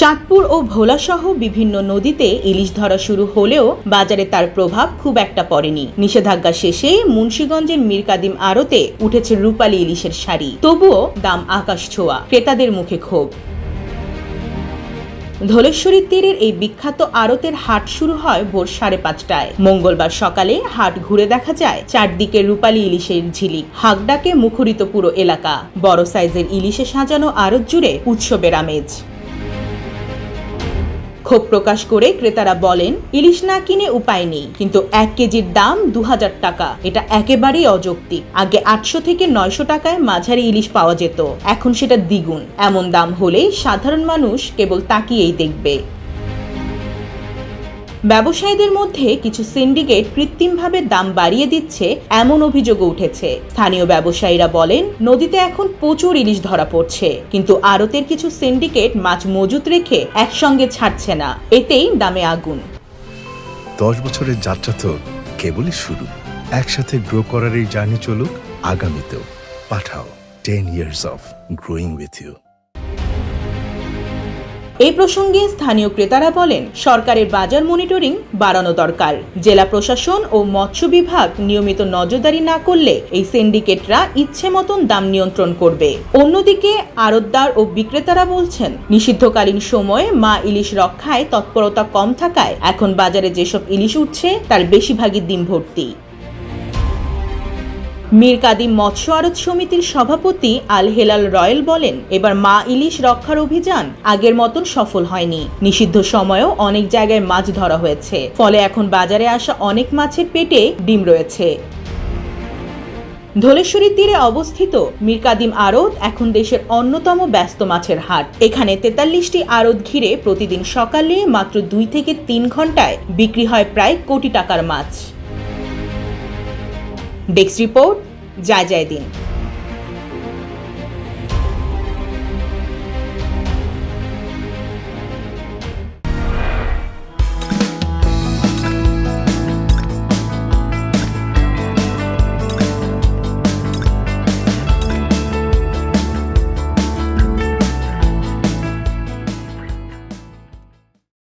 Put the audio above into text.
চাঁদপুর ও ভোলাসহ বিভিন্ন নদীতে ইলিশ ধরা শুরু হলেও বাজারে তার প্রভাব খুব একটা পড়েনি। নিষেধাজ্ঞা শেষে মুন্সীগঞ্জের মীরকাদিম আড়তে উঠেছে রূপালী ইলিশের শাড়ি। তবুও দাম আকাশ ছোঁয়া। ক্রেতাদের মুখে ক্ষোভ। ধলেশ্বরী তীরের এই বিখ্যাত আড়তের হাট শুরু হয় ভোর সাড়ে পাঁচটায়। মঙ্গলবার সকালে হাট ঘুরে দেখা যায় চারদিকে রূপালী ইলিশের ঝিলি। হাকডাকে মুখরিত পুরো এলাকা। বড় সাইজের ইলিশে সাজানো আড়ত জুড়ে উৎসবের আমেজ। ক্ষোভ প্রকাশ করে ক্রেতারা বলেন, ইলিশ না কিনে উপায় নেই, কিন্তু এক কেজির দাম দু হাজার টাকা। এটা একেবারেই অযৌক্তিক। আগে আটশো থেকে নয়শো টাকায় মাঝারি ইলিশ পাওয়া যেত। এখন সেটা দ্বিগুণ। এমন দাম হলে সাধারণ মানুষ কেবল তাকিয়েই দেখবে। ব্যবসায়ীদের মধ্যে কিছু সিন্ডিকেট কৃত্রিমভাবে দাম বাড়িয়ে দিচ্ছে এমন অভিযোগও উঠেছে। স্থানীয় ব্যবসায়ীরা বলেন, নদীতে এখন প্রচুর ইলিশ ধরা পড়ছে, কিন্তু আড়তের কিছু সিন্ডিকেট মাছ মজুত রেখে একসঙ্গে ছাড়ছে না। এতেই দামে আগুন। দশ বছরের যাত্রা তো কেবলই শুরু। একসাথে গ্রো করার এই জার্নি চলুক, আগামীতেও। Pathao ten years of growing with you এই প্রসঙ্গে স্থানীয় ক্রেতারা বলেন, সরকারের বাজার মনিটরিং বাড়ানো দরকার। জেলা প্রশাসন ও মৎস্য বিভাগ নিয়মিত নজরদারি না করলে এই সিন্ডিকেটরা ইচ্ছে মতন দাম নিয়ন্ত্রণ করবে। অন্যদিকে আড়তদার ও বিক্রেতারা বলছেন, নিষিদ্ধকালীন সময়ে মা ইলিশ রক্ষায় তৎপরতা কম থাকায় এখন বাজারে যেসব ইলিশ উঠছে, তার বেশিরভাগই ডিম ভর্তি মীর কাদিম মৎস্য আড়ত সমিতির সভাপতি আল হেলাল রয়েল বলেন, এবার মা ইলিশ রক্ষার অভিযান আগের মতন সফল হয়নি। নিষিদ্ধ সময়েও অনেক জায়গায় মাছ ধরা হয়েছে। ফলে এখন বাজারে আসা অনেক মাছের পেটে ডিম রয়েছে। ধলেশ্বরীর তীরে অবস্থিত মীরকাদিম আড়ত এখন দেশের অন্যতম ব্যস্ত মাছের হাট। এখানে তেতাল্লিশটি আড়ত ঘিরে প্রতিদিন সকালে মাত্র দুই থেকে তিন ঘন্টায় বিক্রি হয় প্রায় কোটি টাকার মাছ। ডেস্ক রিপোর্ট যায় যায় দিন